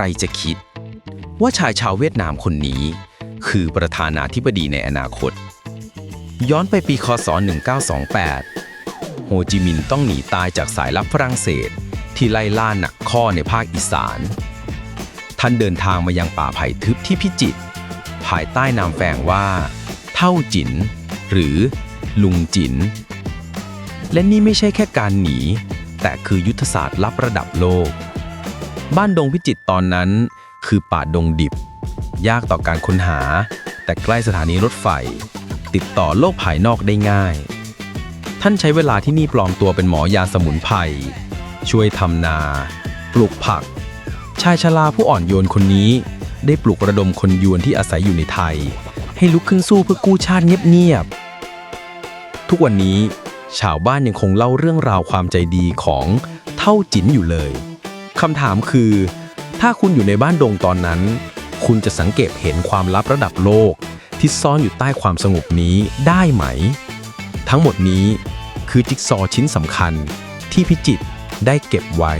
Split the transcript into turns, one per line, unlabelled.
รจะคิด ว่าชายชาวเวียดนามคนนี้ คือประธานาธิบดีในอนาคต ย้อนไปปีคศ 1928 โฮจิมินห์ต้องหนีตายจากสายลับฝรั่งเศส ที่ไล่ล่าหนักข้อในภาคอีสาน ท่านเดินทางมายังป่าไผ่ทึบที่พิจิตรภายใต้นามแฝงว่า เท่าจิน หรือลุงจิน และนี่ไม่ใช่แค่การหนี แต่คือยุทธศาสตร์ลับระดับโลก บ้านดงพิจิตตอนนั้น คือป่าดงดิบ ยากต่อการค้นหา แต่ใกล้สถานีรถไฟ ติดต่อโลกภายนอกได้ง่าย ท่านใช้เวลาที่นี่ปลอมตัวเป็นหมอยาสมุนไพรช่วยทำนา ปลูกผัก ชายชราผู้อ่อนโยนคนนี้ ได้ปลุกระดมคนยวนที่อาศัยอยู่ในไทย ให้ลุกขึ้นสู้เพื่อกู้ชาติเงียบๆทุกวันนี้ชาวบ้านยังคงเล่าเรื่องราวความใจดีของเท่าจินอยู่เลย คำถามคือ ถ้าคุณอยู่ในบ้านดงตอนนั้น คุณจะสังเกตเห็นความลับระดับโลก ที่ซ่อนอยู่ใต้ความสงบนี้ได้ไหม ทั้งหมดนี้คือจิ๊กซอว์ชิ้นสำคัญที่พิจิตได้เก็บไว้